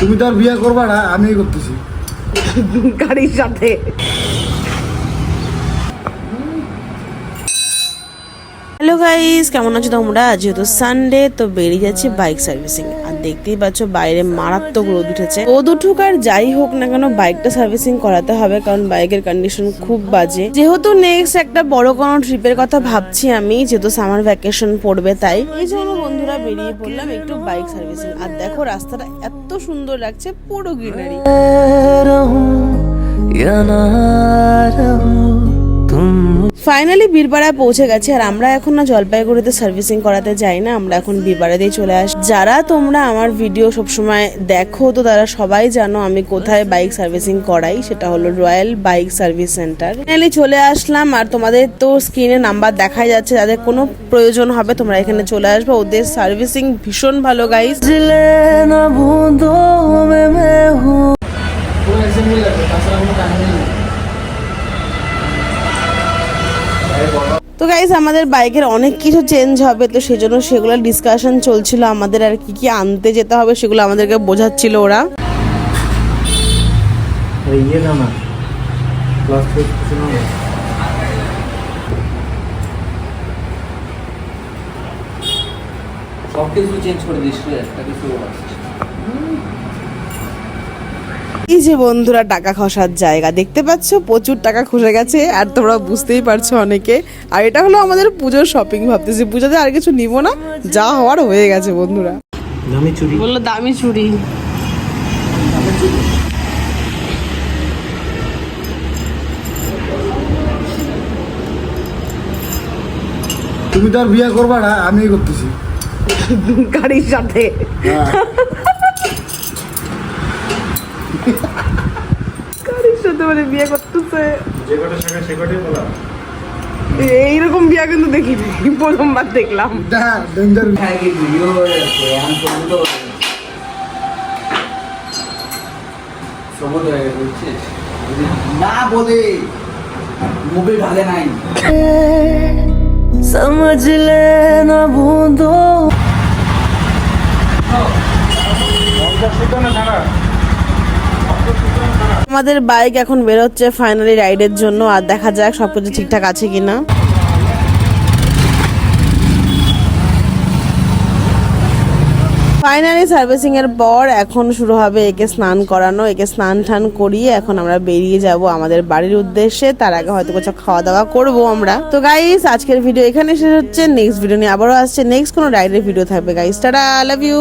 তুমি তো আর বিয়ে করবা না আমি করতেছি। গাড়ির সাথে। হ্যালো গাইস, কেমন আছো তোমরা? যেহেতু সানডে তো বেরিয়ে যাচ্ছে বাইক সার্ভিসিং আর দেখতেই পাচ্ছ, বাইরে মারাত্মক রোদ উঠেছে। রোদ উঠুক আর যাই হোক না কেন বাইকটা সার্ভিসিং করাতে হবে, কারণ বাইকের কন্ডিশন খুব বাজে। যেহেতু নেক্সট একটা বড় কোনো ট্রিপের কথা ভাবছি আমি, যেহেতু সামার ভ্যাকেশন পড়বে তাই। এই জন্য বন্ধুরা বেরিয়ে পড়লাম একটু বাইক সার্ভিসিং আর দেখো, রাস্তাটা এত সুন্দর লাগছে, পুরো গ্রিনারি ফাইনালি বীরপাড়া পৌঁছে গেছে। আর আমরা এখন না জলপাইগুড়িতে সার্ভিসিং করাতে যাই না। আমরা এখন বীরপাড়াতেই চলে আস যারা তোমরা আমার ভিডিও সবসময় দেখো তো তারা সবাই জানো আমি কোথায় বাইক সার্ভিসিং করাই। সেটা হলো royal bike service centre finally চলে আসলাম। আর তোমাদের তো স্ক্রিনে নাম্বার দেখাই যাচ্ছে। যাদের কোনো প্রয়োজন হবে তোমরা এখানে চলে আসবে। ওদের সার্ভিসিং ভীষণ ভালো গাইস তো গাইজ আমাদের বাইকের অনেক কিছু চেঞ্জ হবে তো সেই জন্য সেগুলো ডিসকাশন চলছিল আমাদের আর কি কি আনতে যেতে হবে সেগুলো আমাদেরকে বোঝাচ্ছিল ওরা ইয়ে না ক্লাস কিছু না সব কিছু চেঞ্জ করে দিস একটা কিছু আছে। এই যে বন্ধুরা টাকা খসার জায়গা। দেখতে পাচ্ছ? প্রচুর টাকা খসে গেছে আর তোমরা বুঝতেই পারছ অনেকে। আর এটা হলো আমাদের পুজোর শপিং ভাবতেছি পুজোতে আর কিছু নিব না। যা হওয়ার হয়ে গেছে বন্ধুরা। দামি চুরি বলল দামি চুড়ি। তুমি তো আর বিয়ে করবা না আমি করতেছি। গাড়ির সাথে। হ্যাঁ। সাথে মানে বিয়ে করতেছে। যে কটা শাখা সে কটাই বলা এইরকম বিয়া কিন্তু দেখিনি প্রথমবার দেখলাম। দেখা ডেঞ্জার। হ্যাঁ, কি ভিডিও হয়ে যাচ্ছে, এখন আমাদের বাইক এখন বেরোচ্ছে ফাইনালি রাইডের জন্য, আর দেখা যাক সবকিছু ঠিকঠাক আছে কিনা। ফাইনালি সার্ভিসিং এর পর এখন শুরু হবে একে স্নান করানো। একে স্নান টান করিয়ে এখন আমরা বেরিয়ে যাব আমাদের বাড়ির উদ্দেশ্যে। তার আগে হয়তো কিছু খাওয়া দাওয়া করব আমরা। তো গাইস আজকের ভিডিও এখানে শেষ হচ্ছে। নেক্সট ভিডিও নিয়ে আবারও আসছে। নেক্সট কোনো রাইডের ভিডিও থাকবে। Guys tata love you